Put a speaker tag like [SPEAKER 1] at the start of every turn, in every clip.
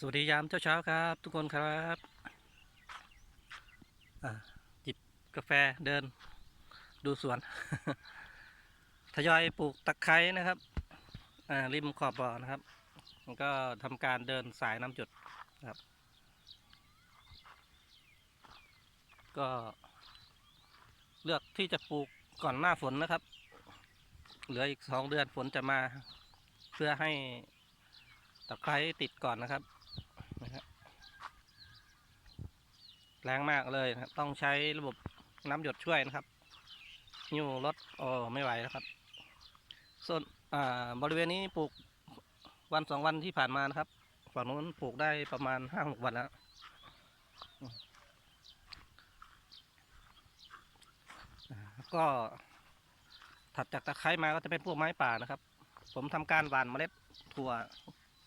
[SPEAKER 1] สวัสดียามเช้าๆครับ ทุกคนครับจิบกาแฟเดิน ดูสวน ทยอยปลูกตะไคร้นะครับริมขอบบ่อนะครับก็ทำการเดินสายน้ำจุดครับ ก็เลือกที่จะปลูกก่อนหน้าฝนนะครับ เหลืออีกสองเดือนฝนจะมา เพื่อให้ตะไคร้ติดก่อนนะครับ แรงมากเลยนะครับ ต้องใช้ระบบน้ำหยดช่วยนะครับหิ้วรถโอ้ไม่ไหวแล้วครับ ส่วนบริเวณนี้ปลูกวันสองวันที่ผ่านมานะครับฝั่งนู้นปลูกได้ประมาณห้าหกวันแล้วก็ถัดจากตะไคร้มาก็จะเป็นพวกไม้ป่านะครับ ผมทำการหว่านเมล็ดถั่ว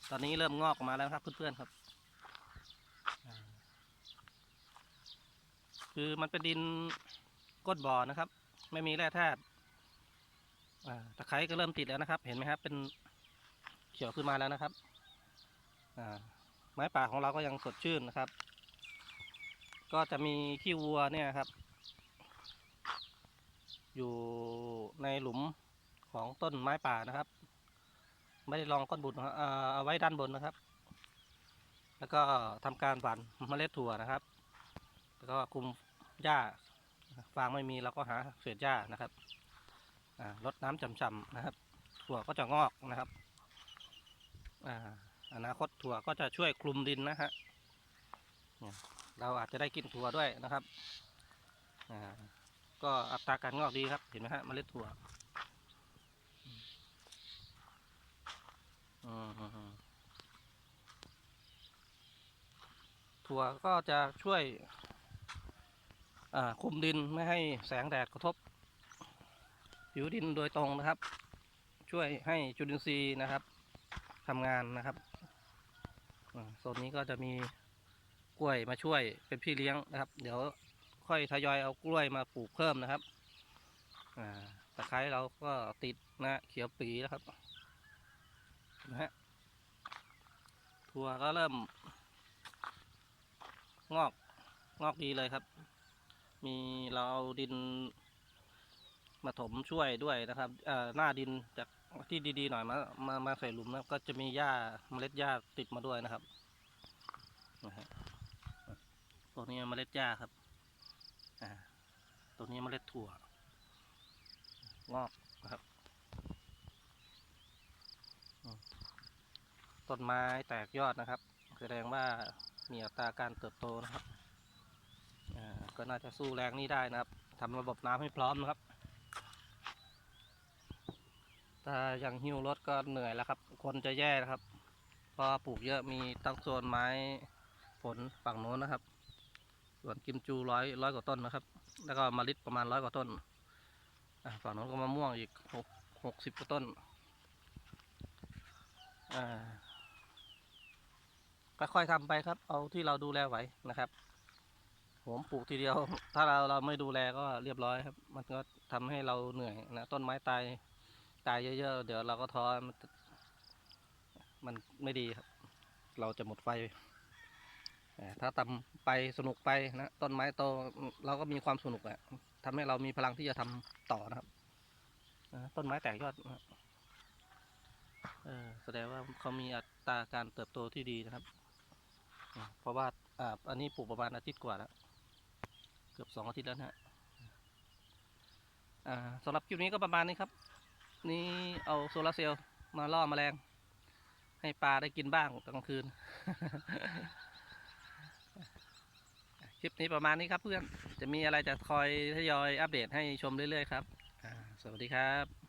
[SPEAKER 1] ตอนนี้เริ่มงอกออกมาแล้วครับเพื่อนๆครับ คือมันเป็นดินก้นบ่อนะครับ ไม่มีแร่ธาตุตะไคร้ก็เริ่มติดแล้วนะครับ เห็นไหมครับ เป็นเขียวขึ้นมาแล้วนะครับไม้ป่าของเราก็ยังสดชื่นนะครับ ก็จะมีขี้วัวเนี่ยครับ อยู่ในหลุมของต้นไม้ป่านะครับ ไม่ได้รองก้นบุญครับเอาไว้ด้านบนนะครับ แล้วก็ทำการหว่านเมล็ดถั่วนะครับ แล้วก็คุมหญ้าฟางไม่มีเราก็หาเศษหญ้านะครับอ่ารดน้ำจำๆนะครับ ถั่วก็จะงอกนะครับออนาคตถั่วก็จะช่วยคลุมดินนะฮะเราอาจจะได้กินถั่วด้วยนะครับก็อัตราการงอกดีครับเห็นไหมฮะเมล็ดถั่วถั่วก็จะช่วย คุมดินไม่ให้แสงแดดกระทบ ผิวดินโดยตรงนะครับ ช่วยให้จุลินทรีย์นะครับทำงานนะครับโซนนี้ก็จะมีกล้วยมาช่วยเป็นพี่เลี้ยงนะครับ เดี๋ยวค่อยทยอยเอากล้วยมาปลูกเพิ่มนะครับตะไคร้เราก็ติดนะเขียวปีแล้วครับนะฮะถั่วก็เริ่ม งอกงอกดีเลยครับ มีเราเอาดินมาถมช่วยด้วยนะครับหน้าดินจากที่ดีๆหน่อยมามามาใส่หลุมนะก็จะมีหญ้าเมล็ดหญ้าติดมาด้วยนะครับนะฮะตัวนี้เมล็ดหญ้าครับอ่าตัวนี้เมล็ดถั่วงอกนะครับต้นไม้แตกยอดนะครับ แสดงว่ามีอัตราการเติบโตนะครับ ก็น่าจะสู้แรงนี้ได้นะครับทำระบบน้ำให้พร้อมนะครับถ้ายังหิ้วรถก็เหนื่อยแล้วครับ คนจะแย่นะครับเพราะปลูกเยอะมีตั้งโซนไม้ผลฝั่งโน้นนะครับ ส่วนกิมจูร้อยร้อยกว่าต้นนะครับ แล้วก็มะลิดประมาณร้อยกว่าต้นฝั่งโน้นก็มะม่วงอีกหกหกสิบกว่าต้นค่อยๆทำไปครับ เอาที่เราดูแลไหวนะครับ ผมปลูกทีเดียว ถ้าเราเราไม่ดูแลก็เรียบร้อยครับ มันก็ทำให้เราเหนื่อยนะต้นไม้ตายตายเยอะๆเดี๋ยวเราก็ท้อมันมันไม่ดีครับ เราจะหมดไฟถ้าทำไปสนุกไปนะต้นไม้โตเราก็มีความสนุกอะทำให้เรามีพลังที่จะทำต่อนะครับต้นไม้แตกยอดนะเออแสดงว่าเขามีอัตราการเติบโตที่ดีนะครับ เพราะว่าอ่าอันนี้ปลูกประมาณอาทิตย์กว่าแล้ว กือบสองอาทิตย์แล้วนะฮะอ่าสำหรับคลิปนี้ก็ประมาณนี้ครับ นี่เอาโซลาร์เซลล์มาล่อแมลง ให้ปลาได้กินบ้างกลางคืน คลิปนี้ประมาณนี้ครับเพื่อน จะมีอะไรจะคอยทยอยอัปเดตให้ชมเรื่อยๆครับ สวัสดีครับ